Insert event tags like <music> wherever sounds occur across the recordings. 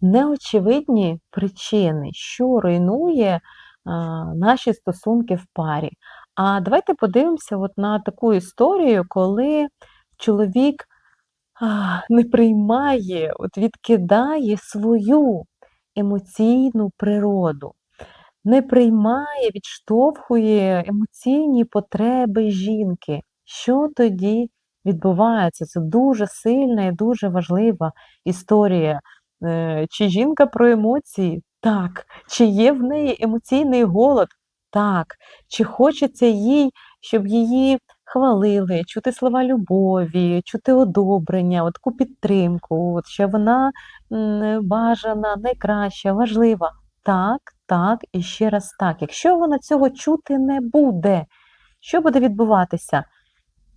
неочевидні причини, що руйнує наші стосунки в парі. А давайте подивимося от на таку історію, коли чоловік не приймає, от відкидає свою емоційну природу, не приймає, відштовхує емоційні потреби жінки. Що тоді відбувається? Це дуже сильна і дуже важлива історія. Е, Чи жінка про емоції? Так. Чи є в неї емоційний голод? Так. Чи хочеться їй, щоб її хвалили, чути слова любові, чути одобрення, от таку підтримку, от, що вона бажана, найкраща, важлива. Так, так і ще раз так. Якщо вона цього чути не буде, що буде відбуватися?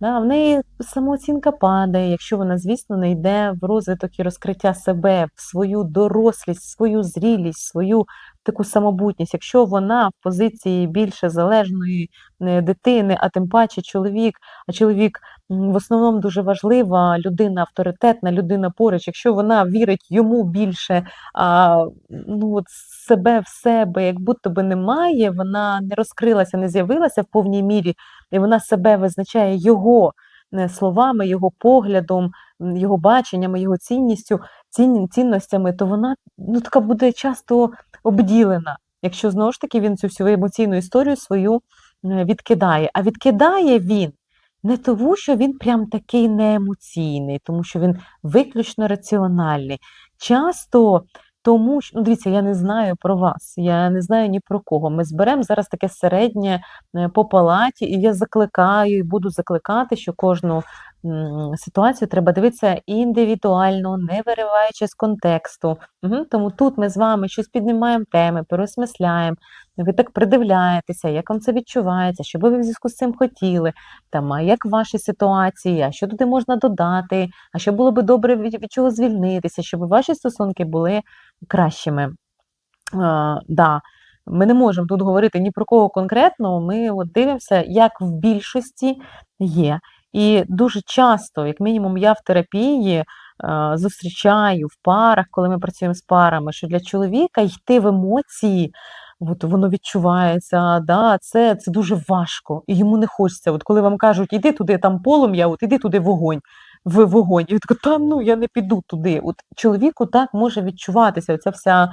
Да, в неї самооцінка падає, якщо вона, звісно, не йде в розвиток і розкриття себе, в свою дорослість, свою зрілість, свою таку самобутність. Якщо вона в позиції більше залежної е, дитини, а тим паче чоловік, а чоловік в основному дуже важлива людина авторитетна, людина поруч, якщо вона вірить йому більше, а ну, от себе в себе, як будто би немає, вона не розкрилася, не з'явилася в повній мірі, і вона себе визначає його словами, його поглядом, його баченнями, його цінністю, цін, цінностями, то вона ну, така буде часто обділена, якщо знову ж таки він цю всю емоційну історію свою е, відкидає. А відкидає він не тому, що він прям такий неемоційний, тому що він виключно раціональний. Часто тому що, ну, дивіться, я не знаю про вас, я не знаю ні про кого. Ми зберемо зараз таке середнє е, по палаті, і я закликаю і буду закликати, що кожну ситуацію треба дивитися індивідуально, не вириваючи з контексту. Угу. Тому тут ми з вами щось піднімаємо теми, переосмисляємо, ви так придивляєтеся, як вам це відчувається, що би ви в зв'язку з цим хотіли, там, а як в вашій ситуації, а що туди можна додати, а що було би добре від, від чого звільнитися, щоб ваші стосунки були кращими. А, да. Ми не можемо тут говорити ні про кого конкретно, ми от дивимося, як в більшості є. І дуже часто, як мінімум, я в терапії а, зустрічаю в парах, коли ми працюємо з парами, що для чоловіка йти в емоції. От воно відчувається, да, це це дуже важко, і йому не хочеться. От коли вам кажуть, іди туди, там полум'я, от іди туди вогонь в вогонь. Він такий, та ну я не піду туди. От чоловіку так може відчуватися ця вся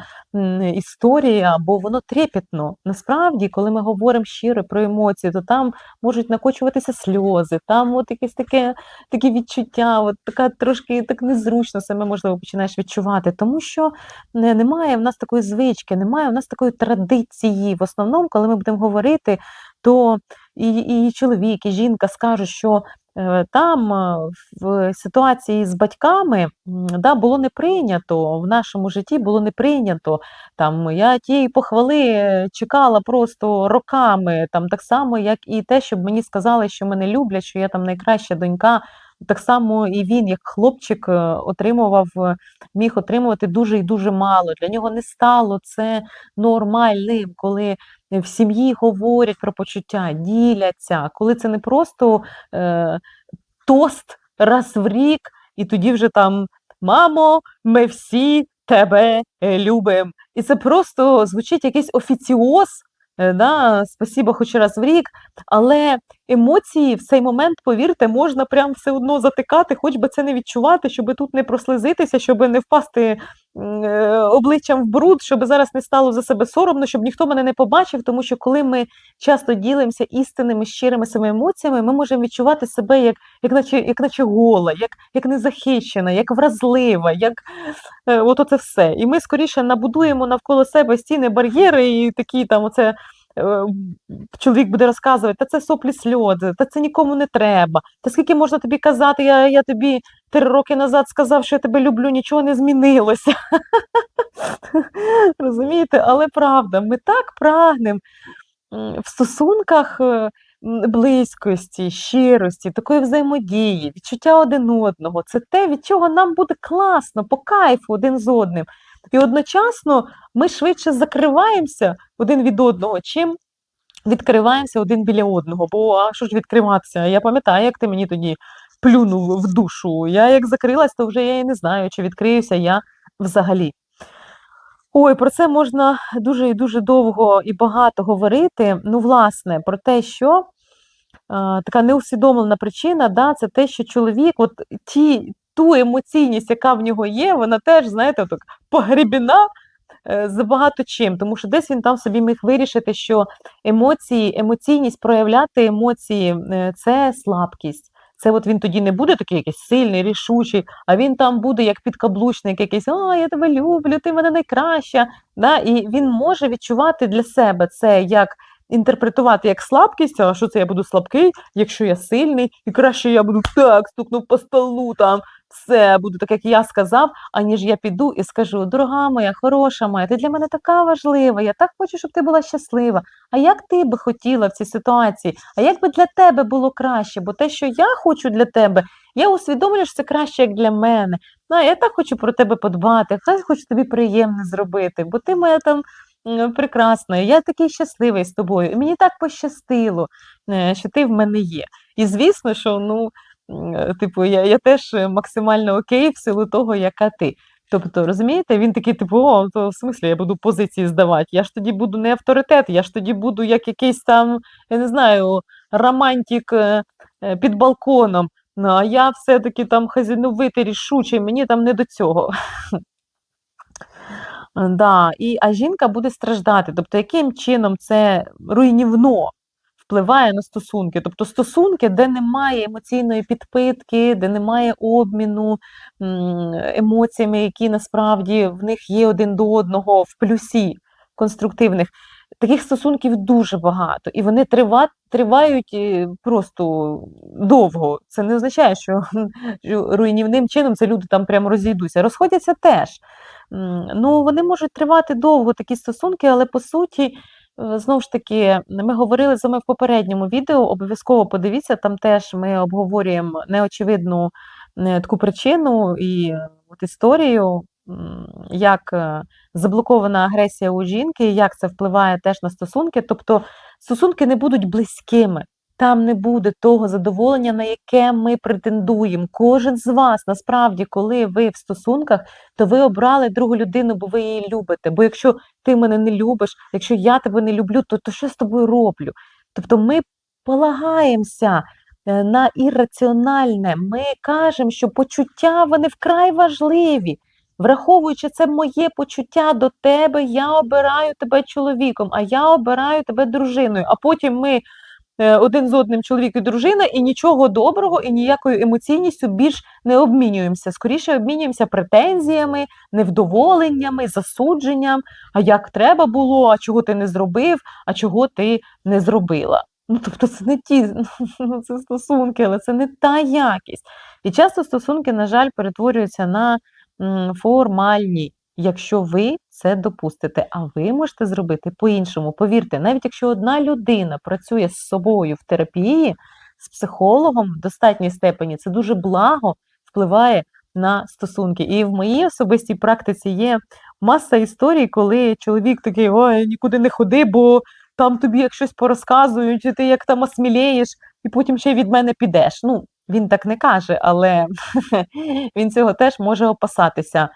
історія, бо воно трепетно. Насправді, коли ми говоримо щиро про емоції, то там можуть накочуватися сльози, там от якесь таке такі відчуття, от така трошки так незручно себе можливо починаєш відчувати, тому що не, немає в нас такої звички, немає в нас такої традиції. В основному, коли ми будемо говорити, то і, і чоловік, і жінка скажуть, що там е, в ситуації з батьками да, було не прийнято, в нашому житті було не прийнято. Там, Я тієї похвали чекала просто роками, там, так само, як і те, щоб мені сказали, що мене люблять, що я там найкраща донька. Так само і він, як хлопчик, отримував, міг отримувати дуже і дуже мало. Для нього не стало це нормальним, коли в сім'ї говорять про почуття, діляться, коли це не просто е, тост раз в рік, і тоді вже там мамо, ми всі тебе е, любимо. І це просто звучить якийсь офіціоз. Е, да, Спасибо хоч раз в рік, але емоції в цей момент, повірте, можна прям все одно затикати, хоч би це не відчувати, щоб тут не прослизитися, щоб не впасти е, обличчям в бруд, щоб зараз не стало за себе соромно, щоб ніхто мене не побачив, тому що коли ми часто ділимося істинними, щирими своїми емоціями, ми можемо відчувати себе як як, наче як наче гола, як як незахищена, як вразлива, як е, от оце все. І ми скоріше набудуємо навколо себе стіни, бар'єри і такі там оце. Е, чоловік буде розказувати, та це соплі сльози, та це нікому не треба. Та скільки можна тобі казати, я я тобі три роки назад сказав, що я тебе люблю, нічого не змінилося. <laughs> Розумієте, але правда, ми так прагнемо в стосунках близькості, щирості, такої взаємодії, відчуття один одного. Це те, від чого нам буде класно, по кайфу один з одним. І одночасно ми швидше закриваємося один від одного, чим відкриваємося один біля одного. Бо а що ж відкриватися? Я пам'ятаю, як ти мені тоді плюнув в душу. Я як закрилась, то вже я і не знаю, чи відкриюся я взагалі. Ой, про це можна дуже і дуже довго і багато говорити. Ну, власне, про те, що е, така неусвідомлена причина, да, це те, що чоловік, от ті, ту емоційність, яка в нього є, вона теж, знаєте, так погребіна е, за багато чим. Тому що десь він там собі міг вирішити, що емоції, емоційність проявляти емоції е, це слабкість. Це от він тоді не буде такий якийсь сильний, рішучий, а він там буде як підкаблучник, якийсь А, я тебе люблю, ти мене найкраща. Да? І він може відчувати для себе це як інтерпретувати як слабкість, що це я буду слабкий, якщо я сильний, і краще я буду так стукнув по столу, там буде так, як я сказав, аніж я піду і скажу: дорога моя, хороша моя, ти для мене така важлива, я так хочу, щоб ти була щаслива. А як ти би хотіла в цій ситуації? А як би для тебе було краще? Бо те, що я хочу для тебе, я усвідомлюю, що це краще, як для мене. Ну, я так хочу про тебе подбати, хай хочу тобі приємне зробити, бо ти моя там м, прекрасна, я такий щасливий з тобою. І мені так пощастило, е, що ти в мене є. І звісно, що ну, типу, я, я теж е, максимально окей в силу того, яка ти. Тобто, розумієте, він такий, типу, о, то в смислі я буду позиції здавати. Я ж тоді буду не авторитет, я ж тоді буду як якийсь там, я не знаю, романтик е, е, під балконом. Ну, а я все-таки там хазяйновитий, рішучий, мені там не до цього. Е, <laughs> Да, і, а жінка буде страждати. Тобто, яким чином це руйнівно впливає на стосунки? Тобто стосунки, де немає емоційної підпитки, де немає обміну емоціями, які насправді в них є один до одного в плюсі конструктивних. Таких стосунків дуже багато, і вони трива, тривають е, просто довго. Це не означає, що руйнівним чином це люди там прямо розійдуться. Розходяться теж. Ну, вони можуть тривати довго такі стосунки, але по суті, знову ж таки, ми говорили з вами в попередньому відео. Обов'язково подивіться, там теж ми обговорюємо неочевидну е, таку причину і от історію, як е, заблокована агресія у жінки, як це впливає теж на стосунки. Тобто стосунки не будуть близькими. Там не буде того задоволення, на яке ми претендуємо. Кожен з вас, насправді, коли ви в стосунках, то ви обрали другу людину, бо ви її любите. Бо якщо ти мене не любиш, якщо я тебе не люблю, то, то що з тобою роблю? Тобто ми полагаємося е, на ірраціональне. Ми кажемо, що почуття вони вкрай важливі. Враховуючи це моє почуття до тебе, я обираю тебе чоловіком, а я обираю тебе дружиною. А потім ми один з одним чоловік і дружина, і нічого доброго, і ніякою емоційністю більш не обмінюємося. Скоріше обмінюємося претензіями, невдоволеннями, засудженням. А як треба було, а чого ти не зробив, а чого ти не зробила. Ну, тобто, це не ті ну, це стосунки, але це не та якість. І часто стосунки, на жаль, перетворюються на формальні, якщо ви це допустите. А ви можете зробити по-іншому. Повірте, навіть якщо одна людина працює з собою в терапії, з психологом в достатній степені, це дуже благо впливає на стосунки. І в моїй особистій практиці є маса історій, коли чоловік такий: ой, нікуди не ходи, бо там тобі як щось порозказують, і ти як там осмілієш, і потім ще від мене підеш. Ну, він так не каже, але <laughs> він цього теж може опасатися.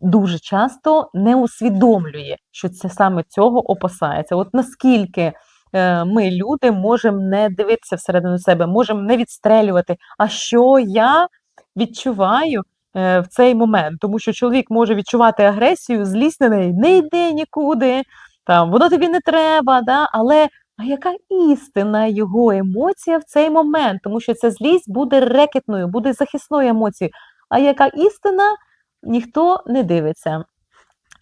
Дуже часто не усвідомлює, що це саме цього опасається. От наскільки е, ми, люди, можемо не дивитися всередину себе, можемо не відстрелювати, а що я відчуваю е, в цей момент. Тому що чоловік може відчувати агресію, злість на неї, не йди нікуди, там, воно тобі не треба, да? але а яка істина його емоція в цей момент? Тому що ця злість буде рекетною, буде захисною емоцією. А яка істина, ніхто не дивиться.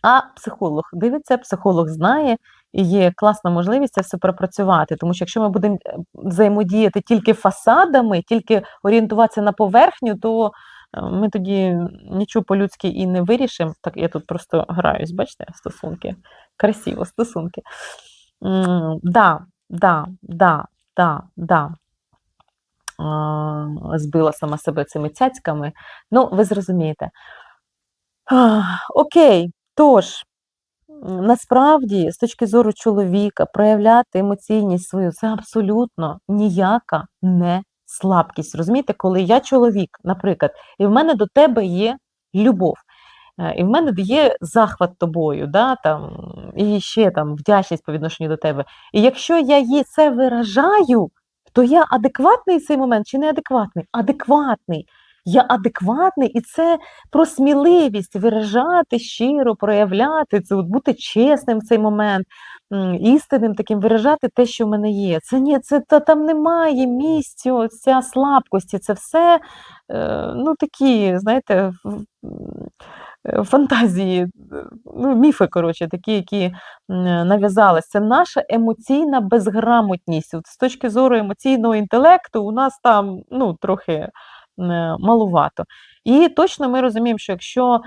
А психолог дивиться, психолог знає, і є класна можливість це все пропрацювати. Тому що якщо ми будемо е, взаємодіяти тільки фасадами, тільки орієнтуватися на поверхню, то е, ми тоді нічого по-людськи і не вирішимо. Так, я тут просто граюсь, бачите, стосунки. Красиво, стосунки. Да, да, да, да, да. Збила сама себе цими цяцьками. Ну, ви зрозумієте. Окей, тож, насправді, з точки зору чоловіка, проявляти емоційність свою це абсолютно ніяка не слабкість. Розумієте, коли я чоловік, наприклад, і в мене до тебе є любов. Е, і в мене є захват тобою, да, там, і ще там вдячність по відношенню до тебе. І якщо я їй це виражаю, то я адекватний в цей момент чи неадекватний? Адекватний. Я адекватний, і це про сміливість виражати щиро, проявляти це, бути чесним в цей момент, істинним таким виражати те, що в мене є. Це ні, це та там немає місця, ця слабкості, це все е, ну такі, знаєте, Е, фантазії, е, ну, міфи, коротше, такі, які нав'язалися. Це наша емоційна безграмотність. От З точки зору емоційного інтелекту, у нас там ну, трохи малувато. І точно ми розуміємо, що якщо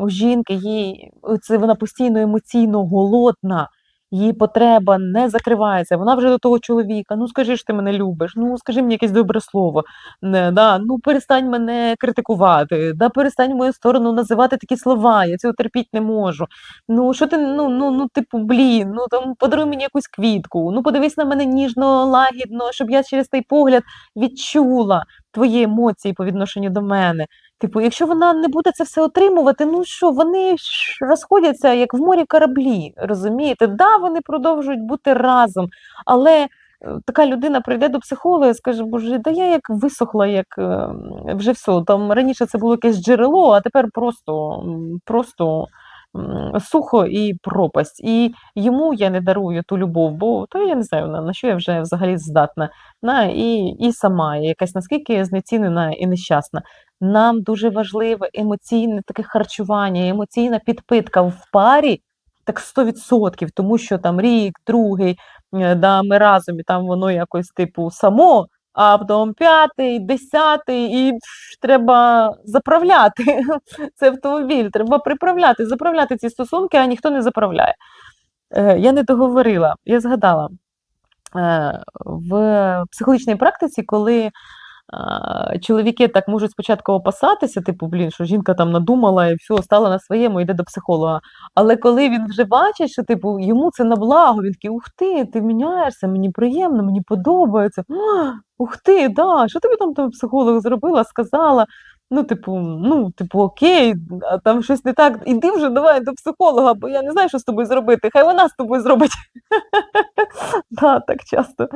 у жінки їй це вона постійно емоційно голодна її потреба не закривається, вона вже до того чоловіка, ну скажи ж ти мене любиш, ну скажи мені якесь добре слово, не, да, ну перестань мене критикувати, да, перестань мою сторону називати такі слова, я цього терпіти не можу. Ну, що ти, ну, ну, ну, типу, блін, ну там подаруй мені якусь квітку, ну подивись на мене ніжно, лагідно, щоб я через той погляд відчула твої емоції по відношенню до мене. Типу, якщо вона не буде це все отримувати, ну що, вони ж розходяться як в морі кораблі, розумієте? Да, вони продовжують бути разом, але е, така людина прийде до психолога і скаже, боже, да я як висохла, як е, вже все. Там раніше це було якесь джерело, а тепер просто, просто сухо і пропасть. І йому я не дарую ту любов, бо то я не знаю, на що я вже взагалі здатна. На, І і сама я якась наскільки знецінена і нещасна. Нам дуже важливе емоційне таке харчування, емоційна підпитка в парі. Так 100%, тому що там рік, другий, е, да, ми разом і там воно якось типу само, а потім п'ятий, десятий, і треба заправляти <laughs> цей автомобіль, треба приправляти, заправляти ці стосунки, а ніхто не заправляє. Е, Я не договорила, я згадала е, в психологічній практиці, коли чоловіки так можуть спочатку опасатися, типу, блін, що жінка там надумала і все, стала на своєму, йде до психолога. Але коли він вже бачить, що типу, йому це на благо, він такий, ух ти, ти міняєшся, мені приємно, мені подобається. Ух ти, да, що тобі там психолог зробила, сказала? Ну, типу, ну, типу, окей, а там щось не так. Іди вже давай до психолога, бо я не знаю, що з тобою зробити. Хай вона з тобою зробить. <laughs> да, Так часто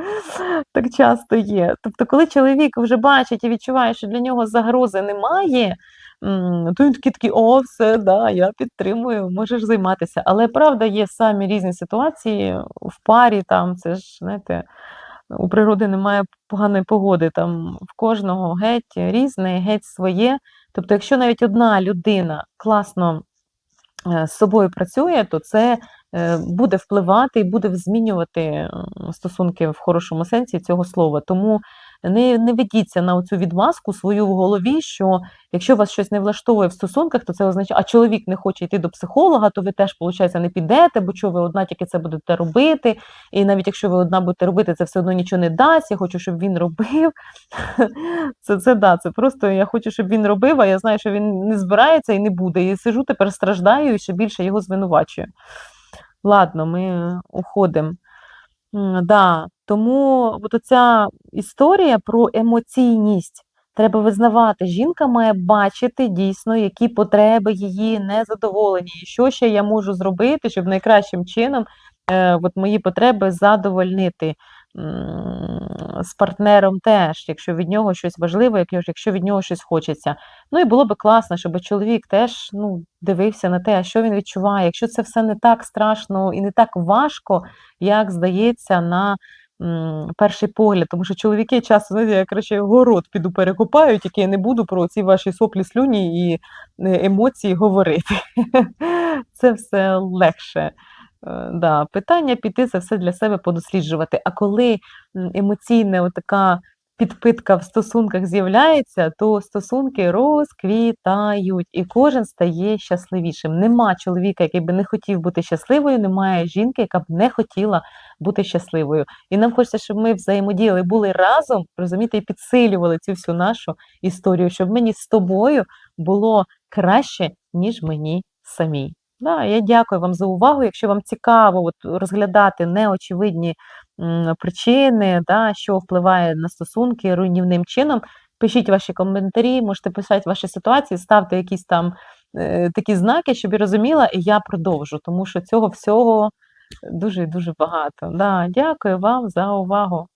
так часто є. Тобто, коли чоловік вже бачить і відчуває, що для нього загрози немає, то він такий о, все, да, я підтримую, можеш займатися. Але правда, є самі різні ситуації в парі, там це ж, знаєте у природи немає поганої погоди, там в кожного геть різне, геть своє. Тобто, якщо навіть одна людина класно е, з собою працює, то це е, буде впливати і буде змінювати стосунки в хорошому сенсі цього слова. Тому не не ведіться на цю відмазку свою в голові, що якщо вас щось не влаштовує в стосунках, то це означає, а чоловік не хоче йти до психолога, то ви теж, виходить, не підете, бо що ви одна тільки це будете робити. І навіть якщо ви одна будете робити, це все одно нічого не дасть. Я хочу, щоб він робив. <laughs> Це це да, це просто я хочу, щоб він робив, а я знаю, що він не збирається і не буде. І сижу тепер страждаю і ще більше його звинувачую. Ладно, ми уходимо. Да, Тому от оця історія про емоційність. Треба визнавати, жінка має бачити дійсно, які потреби її незадоволені, і що ще я можу зробити, щоб найкращим чином е, от мої потреби задовольнити з партнером теж, якщо від нього щось важливе, якщо від нього щось хочеться. Ну і було би класно, щоб чоловік теж ну, дивився на те, що він відчуває, якщо це все не так страшно і не так важко, як здається, на перший погляд. Тому що чоловіки часто, знаєте, я краще город піду перекопають, який я не буду про ці ваші соплі слюні і е, емоції говорити. <laughs> Це все легше. Е, да, Питання піти це все для себе подосліджувати. А коли емоційна така підпитка в стосунках з'являється, то стосунки розквітають, і кожен стає щасливішим. Нема чоловіка, який би не хотів бути щасливою, немає жінки, яка б не хотіла бути щасливою. І нам хочеться, щоб ми взаємодіяли, були разом, розумієте, і підсилювали цю всю нашу історію, щоб мені з тобою було краще, ніж мені самій. Да, Я дякую вам за увагу. Якщо вам цікаво от, розглядати неочевидні причини, да, що впливає на стосунки руйнівним чином, пишіть ваші коментарі, можете писати ваші ситуації, ставте якісь там е, такі знаки, щоб я розуміла, і я продовжу, тому що цього всього дуже дуже багато. Да, дякую вам за увагу.